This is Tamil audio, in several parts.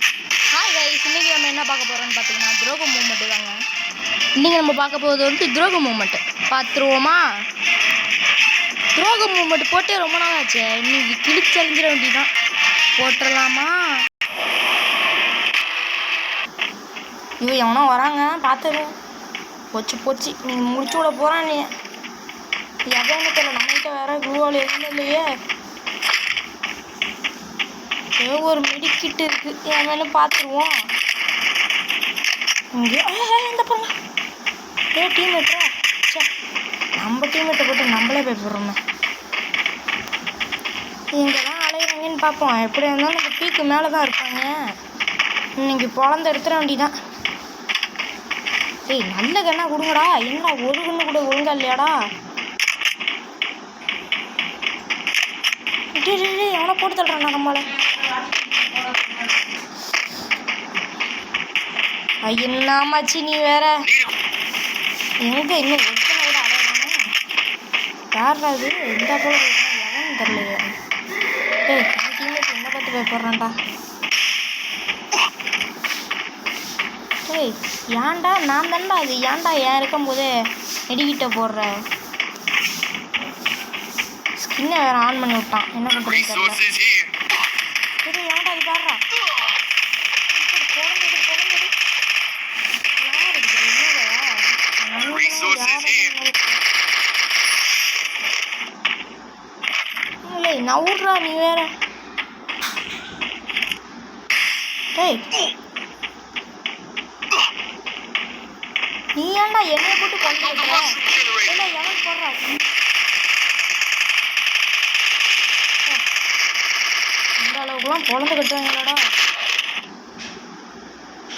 ஹாய் கைஸ் இன்னைக்கு நம்ம என்ன பார்க்க போறோம்னு பார்த்தீங்கன்னா துரோக மூமெண்ட் தாங்க. இன்னைக்கு நம்ம பார்க்க போகிறது வந்து துரோக மூமெண்ட் பார்த்துருவோமா? துரோக மூமெண்ட் போட்டே ரொம்ப நாள் ஆச்சு. இன்னைக்கு கிழிச்சறிஞ்சிட வேண்டியதான் போட்டுடலாமா? இவன் எவனோ வராங்க. பார்த்துருவோம் போச்சு போச்சு. நீ முடிச்சு விட போகிறான் நீ. எவ்வளோ தெரியல நம்மகிட்ட வேற குருவால் எதுவும் இல்லையே ஏதோ ஒரு மெடிக்கிட்டு இருக்கு. என் மேலே பார்த்துருவோம் இங்கே இந்த பாருங்க. ஏ டீம்மேட்டா சே நம்ம டீம்மேட்டை போட்டு நம்மளே போய் போடுறோமே. இங்கே தான் அலையிறாங்கன்னு பார்ப்போம் எப்படி இருந்தாலும் நம்ம பீக்கு மேலே தான் இருப்பாங்க. இன்னைக்கு பொழந்து எடுத்துட வேண்டிதான் ஏய் நல்ல கண்ணா கொடுங்கடா. என்னடா ஒரு கண்ணு கூட ஒழுங்கா இல்லையாடா டேய் டேய், அவனை போட்டு தள்ளுறான்டா நம்மளை. ஐயன்னாமாச்சி நீ வேற? எங்க இன்னும் ஒருத்தனை கூட அலையறானே யாரா இது? இந்த போல எவன் தெரியலையே. ஏய் டீம்மேட் என்ன பார்த்து பயப்படுறான்டா? ஏய் ஏன்டா? நான் தான்டா அது ஏன்டா ஏன் இருக்கும்போதே நெடிக்கிட்ட போடுற? ஸ்கின்னை வேற ஆன் பண்ணி விட்டான். என்ன பண்ணுறதுன்னு தெரியல Resources here. சரி ஏன்டா அது பாடுறா பொழந்தது பொழந்தது யார் அடிக்கிறது என்னடா Resources here. இல்லை நவுட்றா நீ வேற டேய் நீ ஏன்டா என்னைய போட்டு கொண்டு வைக்கிற இல்லை எவன் போடுறா இந்த அளவுக்குலாம் பொழந்து கட்டுவாங்களாடா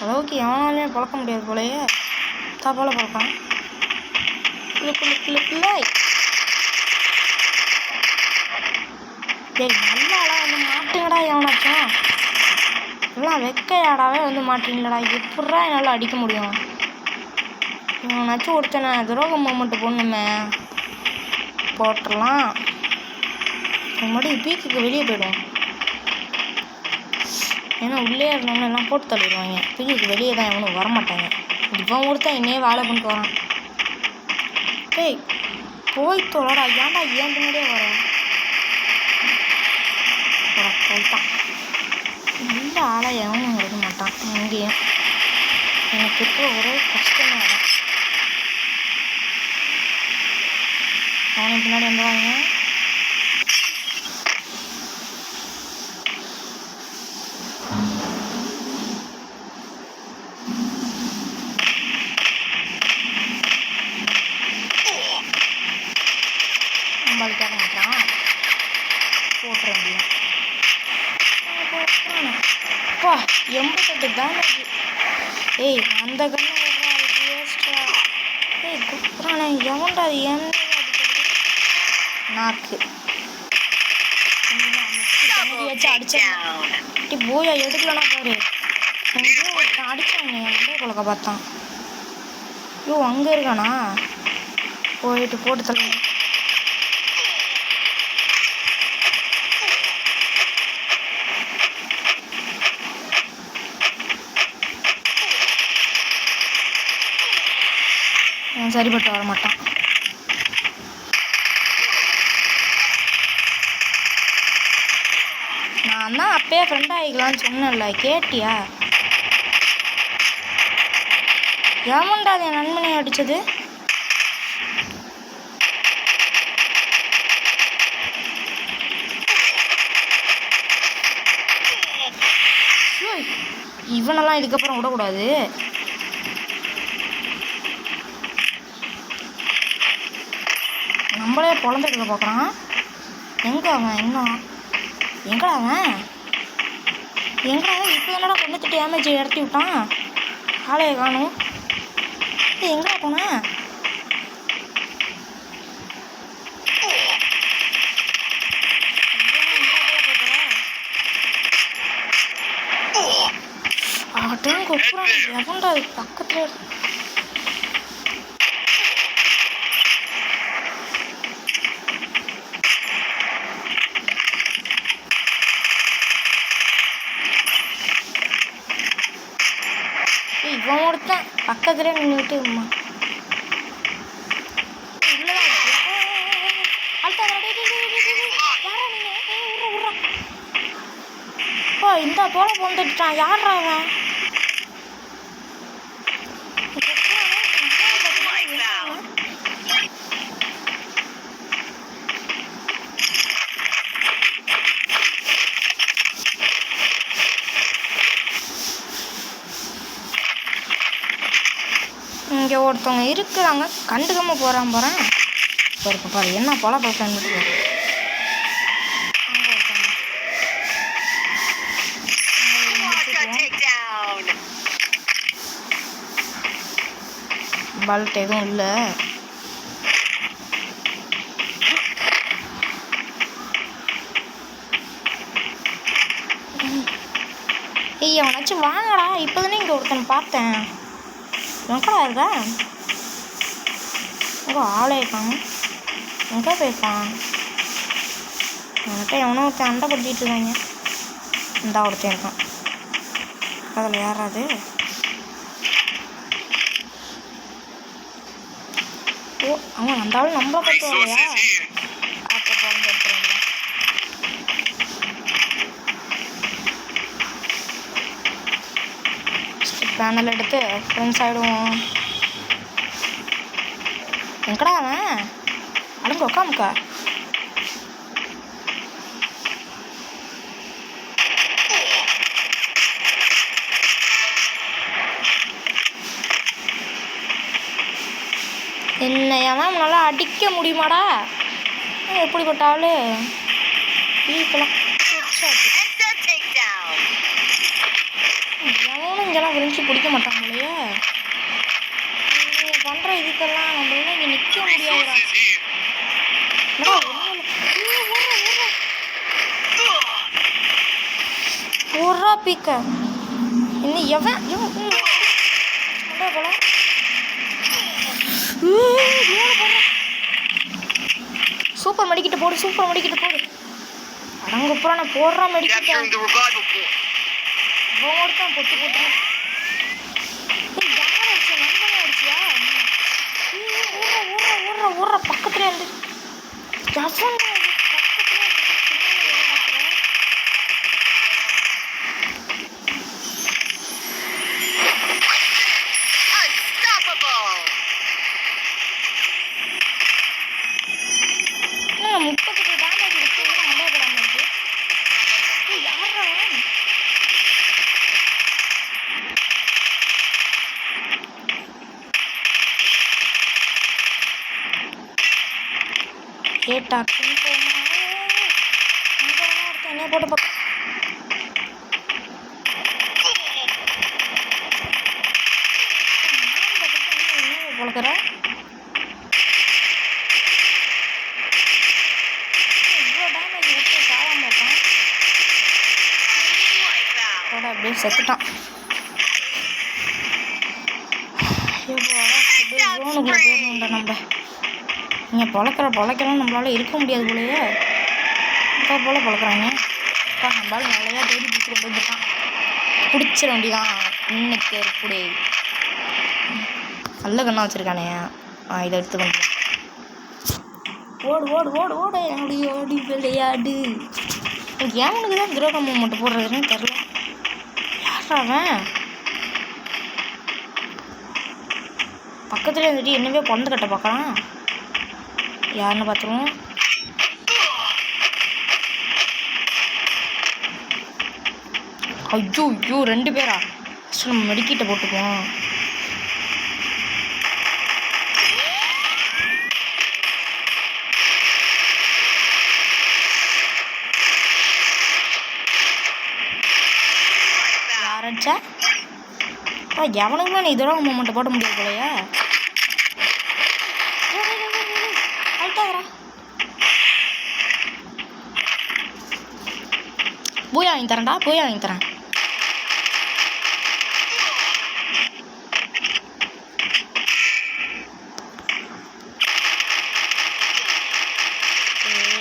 அளவுக்கு எவனாலையும் பழக்க முடியாது போலயே தா போல பழக்கம் கிளு கிளு கிளு டேய் நல்லாடா வந்து மாட்டுங்கடா எவனாச்சும். எல்லாம் வெக்கையாடாவே வந்து மாட்டீங்களடா எப்படா என்னால் அடிக்க முடியும்? இவனாச்சும் ஒருத்தனை துரோகம் மூமெண்ட் போடணுமே போட்டுடலாம். மறுபடியும் பீக்குக்கு வெளியே போயிடும் ஏன்னா உள்ளே இருந்தவங்க எல்லாம் போட்டு தள்ளிடுவாங்க. பீக்குக்கு வெளியே தான் எவனும் வரமாட்டாங்க. இவன் ஒருத்தன் என்னையே வேலை பண்ணிட்டு வரான். டேய் போய் தொலைடா. ஏன்டா ஏன் பின்னாடியே வரேன் போடா, போயிட்டான் நல்ல ஆளை எவனும் இருக்க மாட்டான். எங்கேயும் எனக்கு இருக்கிற ஒரே கஷ்டமாக தான் அவனுக்கு பின்னாடி வந்துடுவாங்க நம்மளுக்கு கேட்க மாட்டான் போட்டுற வேண்டியதான் அப்பா எண்பத்தெட்டு தான் ஏய் அந்த கண்ணு ஏய் குப்புறானே எவன்டா அது? என்ன நாக்கு. வச்சு அடிச்சேன் டி போயா எடுக்கலனா பாரு. அடிச்சாங்க என் குழக்க பார்த்தான். ஐயோ அங்கே இருக்கானா? போயிட்டு போட்டு தள்ள அவன் சரிப்பட்டு வர மாட்டான். நான் தான் அப்பயே ஃப்ரெண்ட் ஆகிக்கலாம்னு சொன்னேன்ல கேட்டியா? ஏமாண்டா அது என் நண்பனை அடித்தது இவனெல்லாம் இதுக்கப்புறம் விடக்கூடாது. நம்மளே பொழந்துட்டு பார்க்குறான். எங்கே அவன் இன்னும்? எங்கடா அவன்? எங்கடா இப்போ என்னடா தொண்ணூத்தெட்டு டேமேஜ் இறக்கி விட்டான்? ஆளைய காணும். ஏய் எங்கடா போனேன் ஆட்டம் கொப்புறான் எவன்டா அது பக்கத்தில் ஒருத்தன் பக்கத்துலேயே நின்றுட்டு அம்மா உள்ளதான் இருக்கு. அழுத்தாதடா, டேய், டேய், டேய், டேய், டேய், டேய். யாரா நீங்க? இவன் ஒருத்தன் பக்கத்துல நின்றுட்டு அம்மா இந்த போல வந்துட்டான் யாரா அவன் இங்கே ஒருத்தவங்க இருக்கிறாங்க கண்டுக்காமல் போகிறான் போகிறேன் பாரு பாரு என்ன போல பசங்க அங்கே பல்ட் எதுவும் இல்லை. ஏய் அவனாச்சும் வாங்கடா. இப்போதானே இங்கே ஒருத்தனை பார்த்தேன். எங்கடா இருக்கா ஓ ஆளே இருக்காங்க. எங்கே போயிருக்கான்? என்கிட்ட எவனோ ஒருத்தன் அண்டை படுத்திட்டு இருக்காங்க. இந்த ஒருத்தன் இருக்கான். அதில் யாராது ஓ அவன் அந்த ஆள் நம்மளை கட்டுவாங்கயா பேனல் எடுத்து ஃப்ரெண்ட்ஸ் ஆகிடுவோம் எங்கடா அவன்? அடங்க உக்காமுக்கா என்னையெல்லாம் நல்லா அடிக்க முடியுமாடா? எப்படிப்பட்டாலும் எப்படிப்பட்ட ஈக்கலாம் எவனும் இங்கெல்லாம் விரிஞ்சு பிடிக்க போலயே. இவங்க பண்ற இதுக்கெல்லாம் நம்மளால இங்க ஓடுறா. ஓடுறா. பீக்க. இன்னும் எவன்? போல போடுறா. சூப்பர் மெடிக்கிட்ட போடு சூப்பர் மெடிக்கிட்ட போடு. அடங்குப்புறம் நான் போடுறான் மெடிக்கிட்ட Capturing the revival பொட்டு யார் அடிச்சா? அடிச்சியா? ஏய், ஓடுறா, ஓடுறா, ஓடுறா, பக்கத்துல இருந்து. எவன்டா முப்பத்தெட்டு டேமேஜ் இருக்கு, ஏன் மண்டையை போடாம இருக்கு? ஏய், யார்றா அவன்? கேட்டா கிங் போமா அங்க வேணா கேட்டான். என்ன போட்டு பார்க்க பொழக்கிற அப்படியே செத்துட்டான் நம்ம இங்கே பொழக்கிற பொழைக்கலாம் நம்மளால இருக்க முடியாது போலயே. அக்கா போல் பொழக்கிறாங்க. அக்கா நம்மளால நிறையா தேடி பிடிச்சி போயிட்டுருக்கான் வந்துட்டான் பிடிச்சிட வேண்டியதான் இன்னைக்கு ஒரு நல்ல கண்ணா வச்சுருக்கானே. ஆ இதை எடுத்து கொண்டு ஓடு ஓடு ஓடு ஓடு. ஓடி ஓடி விளையாடு. எனக்கு ஏமனுக்கு தான் துரோகம் மட்டும் போடுறதுன்னு தெரில யாராவன் அவன்? பக்கத்துல இருந்துட்டு என்னவே பிறந்து கட்ட பார்க்கலாம் யாருன்னு பார்த்துருவோம். ஐயோ ஐயோ ரெண்டு பேரா? ஃபஸ்ட்டு நம்ம மெடிக்கிட்ட போட்டுக்குவோம். யார் அப்பா எவனுக்குமே நீ இதோட மூமெண்ட்டை போட முடியாது போலயே டேய், டேய், டேய், டேய், டேய், அழுத்தாதடா. பூயா வாங்கி தரேன்டா பூயா வாங்கி தரேன்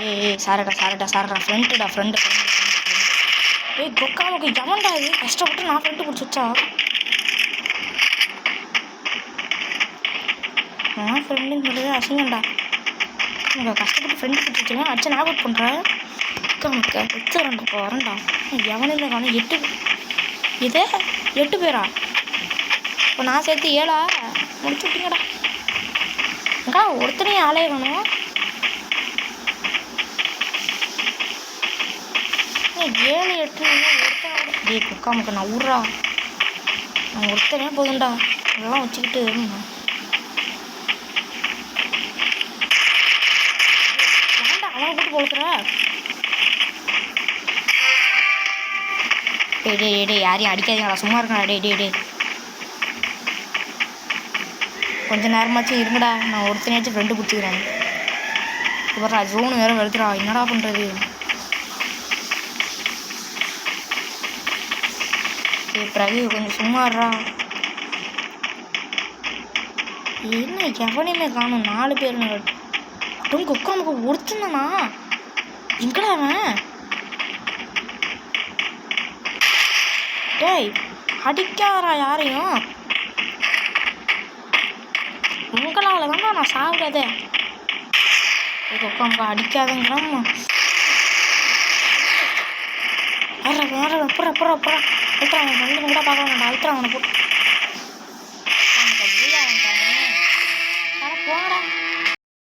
ஏய், ஏய் சாரடா சாரடா சாரடா ஃப்ரெண்டுடா ஃப்ரெண்டு ஃப்ரெண்டு ஏய் கொக்காமுக்கு எவன்டா இது கஷ்டப்பட்டு நான் ஃப்ரெண்டு பிடிச்சி வச்சா நான் ஃப்ரெண்டுங்கிறது அசிங்கம்டா உங்கள் கஷ்டப்பட்டு ஃப்ரெண்டு பிடிச்சிச்சுங்க அடிச்சு நான் பண்ணுறேன் நமக்கு வச்சுறேன்டா இப்போ வரேன்டா எவனுமே காணும் எட்டு இது? எட்டு பேரா? இப்போ நான் சேர்த்து ஏழா? முடிச்சு விட்டீங்கடா. அக்கா ஒருத்தனையும் ஆளே வேணும். ஏழு எட்டு ஒருத்தன் டேய் குக்கா நான் ஊர்றா. நான் ஒருத்தனே போதும்டா. இதெல்லாம் வச்சுக்கிட்டு ம். போட்டு கொளுத்துற டேய் டே டே யாரையும் அடிக்காதீங்கடா. சும்மா இருக்கா டே டே டே கொஞ்ச நேரமாச்சும் இருங்கடா. நான் ஒருத்தனையாச்சும் ஃப்ரெண்டு பிடிச்சிக்கிறேன். இப்போ ஜோனு வேற வெளுத்துறா. என்னடா பண்ணுறது ஏய் பிரவி கொஞ்சம் சும்மா இருடா. என்ன எவனையுமே காணும். நாலு பேர் நான் குக்கா நமக்கு ஒருத்தனா எங்கடா அவன்? டேய் அடிக்காதடா யாரையும். உங்களால் தான்டா நான் சாப்பிடாதே உட்காந்து அடிக்காதங்கிறாம்மா. வேற வேற அப்புறம் அப்புறம் அப்புறம் அழுத்துறான் அவன் ஃப்ரெண்டு பார்க்க வேண்டாம் அழுத்துறான் அவனை போட்டு.